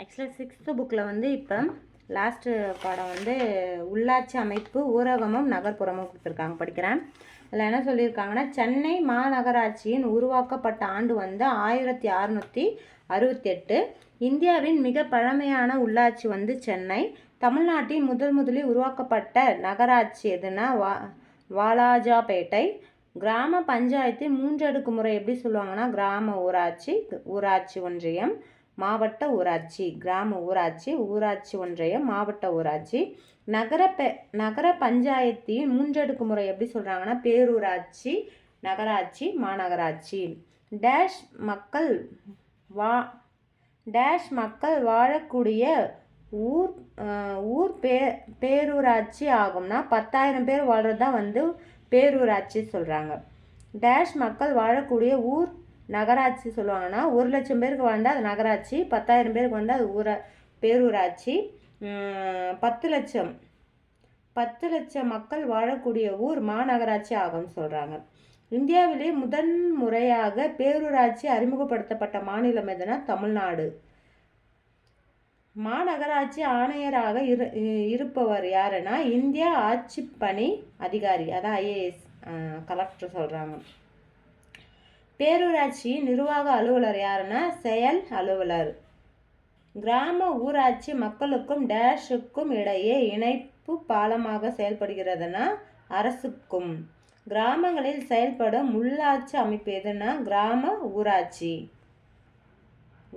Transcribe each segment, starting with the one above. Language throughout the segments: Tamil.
ஆக்சுவலாக சிக்ஸ்த்து புக்கில் வந்து இப்போ லாஸ்ட்டு பாடம் வந்து உள்ளாட்சி அமைப்பு ஊரகமும் நகர்ப்புறமும் கொடுத்துருக்காங்க படிக்கிறேன். அதில் என்ன சொல்லியிருக்காங்கன்னா சென்னை மாநகராட்சியின் உருவாக்கப்பட்ட ஆண்டு வந்து ஆயிரத்தி அறநூற்றி அறுபத்தெட்டு. இந்தியாவின் மிக பழமையான உள்ளாட்சி வந்து சென்னை. தமிழ்நாட்டின் முதல் முதலில் உருவாக்கப்பட்ட நகராட்சி எதுனா வா வாலாஜாபேட்டை. கிராம பஞ்சாயத்து மூன்றடுக்கு முறை எப்படி சொல்லுவாங்கன்னா கிராம ஊராட்சி ஊராட்சி ஒன்றியம். மாவட்ட ஊராட்சி கிராம ஊராட்சி ஊராட்சி ஒன்றியம் மாவட்ட ஊராட்சி. நகர பெ நகர பஞ்சாயத்தி மூன்றடுக்கு முறை எப்படி சொல்கிறாங்கன்னா பேரூராட்சி நகராட்சி மாநகராட்சி. டேஷ் மக்கள் வா டேஷ் மக்கள் வாழக்கூடிய ஊர் ஊர் பே பேரூராட்சி ஆகும்னா பத்தாயிரம் பேர் வாழ்கிறது தான் வந்து பேரூராட்சி சொல்கிறாங்க டேஷ் மக்கள் வாழக்கூடிய ஊர் நகராட்சி சொல்லுவாங்கன்னா ஒரு லட்சம் பேருக்கு வாழ்ந்தால் அது நகராட்சி பத்தாயிரம் பேருக்கு வந்தால் அது ஊரா பேரூராட்சி. பத்து லட்சம். பத்து லட்சம் மக்கள் வாழக்கூடிய ஊர் மாநகராட்சி ஆகும்னு சொல்கிறாங்க இந்தியாவிலே முதன் முறையாக பேரூராட்சி அறிமுகப்படுத்தப்பட்ட மாநிலம் எதுனா தமிழ்நாடு. மாநகராட்சி ஆணையராக இரு இருப்பவர் யாருன்னா இந்தியா ஆட்சிப்பணி அதிகாரி அதான் ஐஏஎஸ் கலெக்டர் சொல்கிறாங்க பேரூராட்சி நிர்வாக அலுவலர் யாருன்னா செயல் அலுவலர். கிராம ஊராட்சி மக்களுக்கும் டேஷுக்கும் இடையே இணைப்பு பாலமாக செயல்படுகிறதுனா அரசுக்கும். கிராமங்களில் செயல்படும் உள்ளாட்சி அமைப்பு எதுனா கிராம ஊராட்சி.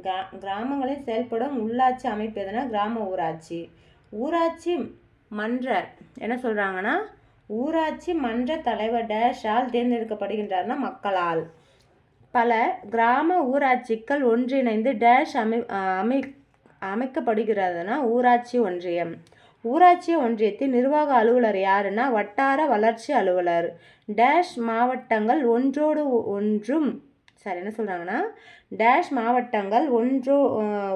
கிரா கிராமங்களில் செயல்படும் உள்ளாட்சி அமைப்பு எதுனா கிராம ஊராட்சி. ஊராட்சி மன்ற என்ன சொல்கிறாங்கன்னா ஊராட்சி மன்ற தலைவர் டேஷால் தேர்ந்தெடுக்கப்படுகின்றார்னா மக்களால். பல கிராம ஊராட்சிகள் ஒன்றிணைந்து டேஷ் அமை அமை அமைக்கப்படுகிறதுனா ஊராட்சி ஒன்றியம். ஊராட்சி ஒன்றியத்தின் நிர்வாக அலுவலர் யாருன்னா வட்டார வளர்ச்சி அலுவலர். டேஷ் மாவட்டங்கள் ஒன்றோடு ஒன்றும் சரி என்ன சொல்கிறாங்கன்னா டேஷ் மாவட்டங்கள் ஒன்றோ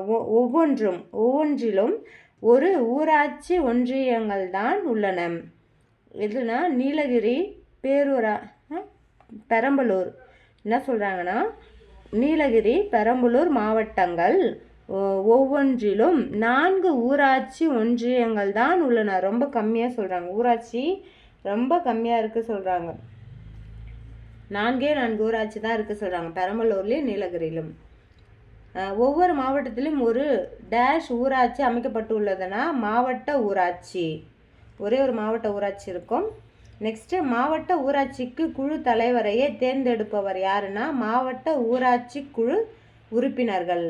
ஒ- ஒவ்வொன்றும் ஒவ்வொன்றிலும் ஒரு ஊராட்சி ஒன்றியங்கள் தான் உள்ளன. எதுனா நீலகிரி பேரூரா பெரம்பலூர் என்ன சொல்கிறாங்கன்னா நீலகிரி பெரம்பலூர் மாவட்டங்கள் ஒ- ஒவ்வொன்றிலும் நான்கு ஊராட்சி ஒன்றியங்கள் தான் உள்ளன. ரொம்ப கம்மியாக சொல்கிறாங்க ஊராட்சி ரொம்ப கம்மியாக இருக்குது சொல்கிறாங்க நான்கே நான்கு ஊராட்சி தான் இருக்குது சொல்கிறாங்க பெரம்பலூர்லேயும் நீலகிரியிலும். ஒவ்வொரு மாவட்டத்திலும் ஒரு டேஷ் ஊராட்சி அமைக்கப்பட்டுள்ளதுன்னா மாவட்ட ஊராட்சி. ஒரே ஒரு மாவட்ட ஊராட்சி இருக்கும். நெக்ஸ்ட்டு மாவட்ட ஊராட்சிக்கு குழு தலைவரையே தேர்ந்தெடுப்பவர் யாருன்னா மாவட்ட ஊராட்சி குழு உறுப்பினர்கள்.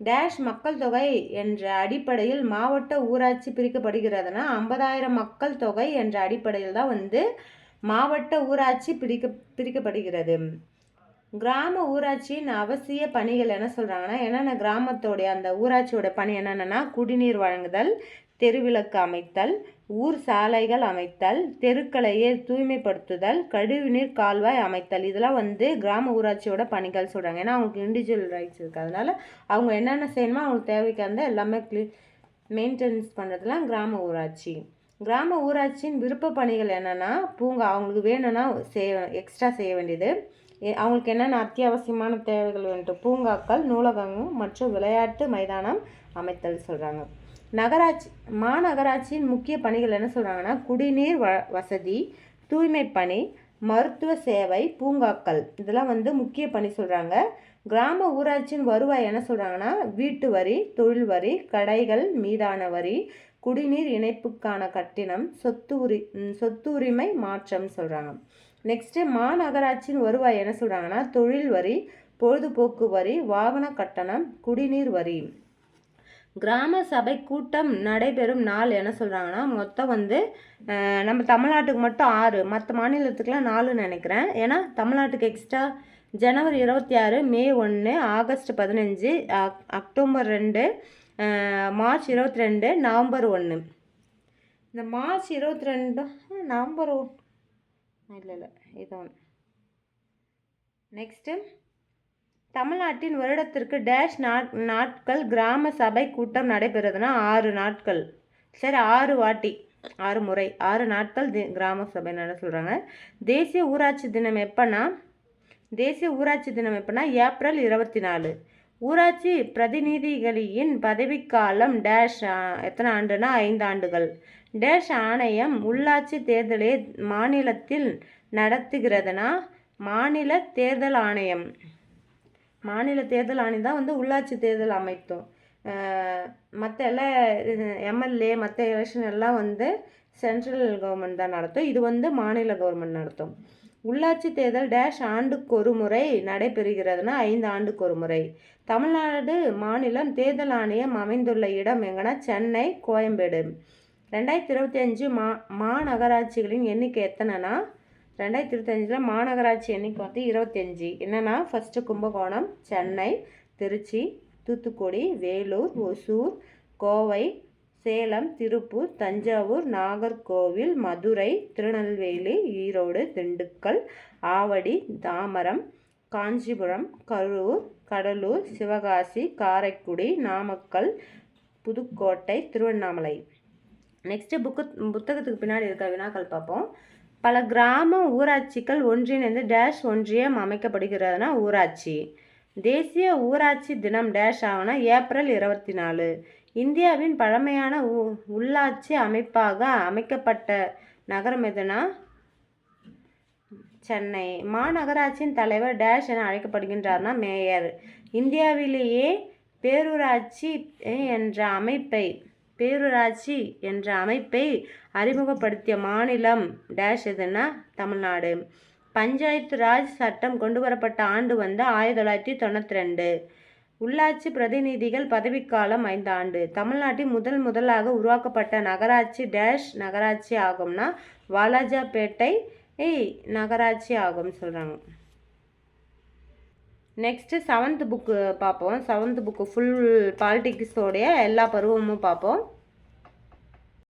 டேஷ் மக்கள் தொகை என்ற அடிப்படையில் மாவட்ட ஊராட்சி பிரிக்கப்படுகிறதுனா ஐம்பதாயிரம் மக்கள் தொகை என்ற அடிப்படையில் தான் வந்து மாவட்ட ஊராட்சி பிரிக்க பிரிக்கப்படுகிறது. கிராம ஊராட்சியின் அவசிய பணிகள் என்ன சொல்கிறாங்கன்னா என்னென்ன கிராமத்தோடைய அந்த ஊராட்சியோட பணி என்னென்னா குடிநீர் வழங்குதல் தெருவிளக்கு அமைத்தல் ஊர் சாலைகள் அமைத்தல் தெருக்களையே தூய்மைப்படுத்துதல் கழிவுநீர் கால்வாய் அமைத்தல். இதெல்லாம் வந்து கிராம ஊராட்சியோட பணிகள் சொல்கிறாங்க ஏன்னா அவங்களுக்கு இண்டிவிஜுவல் ரைட்ஸ் இருக்குது அதனால் அவங்க என்னென்ன செய்யணுமோ அவங்களுக்கு தேவைக்காக எல்லாமே க்ளீ மெயின்டெனன்ஸ் பண்ணுறதுலாம் கிராம ஊராட்சி. கிராம ஊராட்சியின் விருப்ப பணிகள் என்னென்னா பூங்கா அவங்களுக்கு வேணும்னா செய்ய எக்ஸ்ட்ரா செய்ய வேண்டியது. அவங்களுக்கு என்னென்ன அத்தியாவசியமான தேவைகள் வேண்டும் பூங்காக்கள் நூலகங்கள் மற்றும் விளையாட்டு மைதானம் அமைத்தல் சொல்கிறாங்க நகராட்சி மாநகராட்சியின் முக்கிய பணிகள் என்ன சொல்கிறாங்கன்னா குடிநீர் வ வசதி தூய்மை பணி மருத்துவ சேவை பூங்காக்கள். இதெல்லாம் வந்து முக்கிய பணி சொல்கிறாங்க கிராம ஊராட்சியின் வருவாய் என்ன சொல்கிறாங்கன்னா வீட்டு வரி தொழில் வரி கடைகள் மீதான வரி குடிநீர் இணைப்புக்கான கட்டணம் சொத்து உரி சொத்து உரிமை மாற்றம் சொல்கிறாங்க நெக்ஸ்ட்டு மாநகராட்சியின் வருவாய் என்ன சொல்கிறாங்கன்னா தொழில் வரி பொழுதுபோக்கு வரி வாகன கட்டணம் குடிநீர் வரி. கிராம சபை கூட்டம் நடைபெறும் நாள் என்ன சொல்கிறாங்கன்னா மொத்தம் வந்து நம்ம தமிழ்நாட்டுக்கு மட்டும் ஆறு மற்ற மாநிலத்துக்குலாம் நாலுன்னு நினைக்கிறேன். ஏன்னா தமிழ்நாட்டுக்கு எக்ஸ்ட்ரா ஜனவரி இருபத்தி ஆறு மே ஒன்று ஆகஸ்ட் பதினஞ்சு அக்- அக்டோபர் ரெண்டு மார்ச் இருபத்தி ரெண்டு நவம்பர் ஒன்று. இந்த மார்ச் இருபத்தி ரெண்டு நவம்பர் ஒன்று இல்லை இல்லை இது ஒன்று. நெக்ஸ்ட்டு. தமிழ்நாட்டின் வருடத்திற்கு டேஷ் நாட் நாட்கள் கிராம சபை கூட்டம் நடைபெறுதுன்னா ஆறு நாட்கள். சரி ஆறு வாட்டி ஆறு முறை ஆறு நாட்கள் தி- கிராம சபை நட சொல்கிறாங்க தேசிய ஊராட்சி தினம் எப்போன்னா தேசிய ஊராட்சி தினம் எப்போன்னா ஏப்ரல் இருபத்தி நாலு. ஊராட்சி பிரதிநிதிகளின் பதவிக்காலம் டேஷ் எத்தனை ஆண்டுனா ஐந்து ஆண்டுகள். டேஷ் ஆணையம் உள்ளாட்சி தேர்தலை மாநிலத்தில் நடத்துகிறதுனா மாநில தேர்தல் ஆணையம். மாநில தேர்தல் ஆணையம் தான் வந்து உள்ளாட்சி தேர்தல் அமைத்தும். மற்ற எல்லா எம்எல்ஏ மற்ற எலெக்ஷன் எல்லாம் வந்து சென்ட்ரல் கவர்மெண்ட் தான் நடத்தும். இது வந்து மாநில கவர்மெண்ட் நடத்தும். உள்ளாட்சி தேர்தல் டேஷ் ஆண்டுக்கு ஒரு முறை நடைபெறுகிறதுனா ஐந்து ஆண்டுக்கு ஒரு முறை. தமிழ்நாடு மாநிலம் தேர்தல் ஆணையம் அமைந்துள்ள இடம் எங்கன்னா சென்னை கோயம்பேடு. ரெண்டாயிரத்தி இருபத்தி அஞ்சு மா மாநகராட்சிகளின் எண்ணிக்கை எத்தனைனா ரெண்டாயிரத்தி இருபத்தஞ்சில் மாநகராட்சி எண்ணிக்கை வந்து இருபத்தஞ்சி என்னென்னா first Kumbakonam Chennai Tiruchi Thoothukudi Vellore Hosur Kovai Salem Tiruppur Thanjavur Nagercoil Madurai Tirunelveli Erode Dindigul Avadi Tambaram Kanchipuram Karur Cuddalore Sivakasi Karaikudi Namakkal Pudukkottai Tiruvannamalai. Next book புத்தகத்துக்கு பின்னாடி இருக்க வினாக்கள் பார்ப்போம். பல கிராம ஊராட்சிகள் ஒன்றிணைந்து டேஷ் ஒன்றியம் அமைக்கப்படுகிறதுனா ஊராட்சி. தேசிய ஊராட்சி தினம் டேஷ் ஆகுனா ஏப்ரல் இருபத்தி நாலு இந்தியாவின் பழமையான உ உள்ளாட்சி அமைப்பாக அமைக்கப்பட்ட நகரம் எதுனா? சென்னை. மாநகராட்சியின் தலைவர் டேஷ் என அழைக்கப்படுகின்றார்னா மேயர். இந்தியாவிலேயே பேரூராட்சி என்ற அமைப்பை பேரூராட்சி என்ற அமைப்பை அறிமுகப்படுத்திய மாநிலம் டேஷ் எதுனா தமிழ்நாடு. பஞ்சாயத்து ராஜ் சட்டம் கொண்டு வரப்பட்ட ஆண்டு வந்து ஆயிரத்தி தொள்ளாயிரத்தி தொண்ணூற்றி ரெண்டு. உள்ளாட்சி பிரதிநிதிகள் பதவிக்காலம் ஐந்து ஆண்டு. தமிழ்நாட்டில் முதல் முதலாக உருவாக்கப்பட்ட நகராட்சி டேஷ் நகராட்சி ஆகும்னா வாலாஜாபேட்டை நகராட்சி ஆகும்னு சொல்கிறாங்க நெக்ஸ்ட்டு செவன்த் புக்கு பார்ப்போம். செவன்த் புக்கு ஃபுல் பாலிட்டிக்ஸோடைய எல்லா பருவமும் பார்ப்போம்.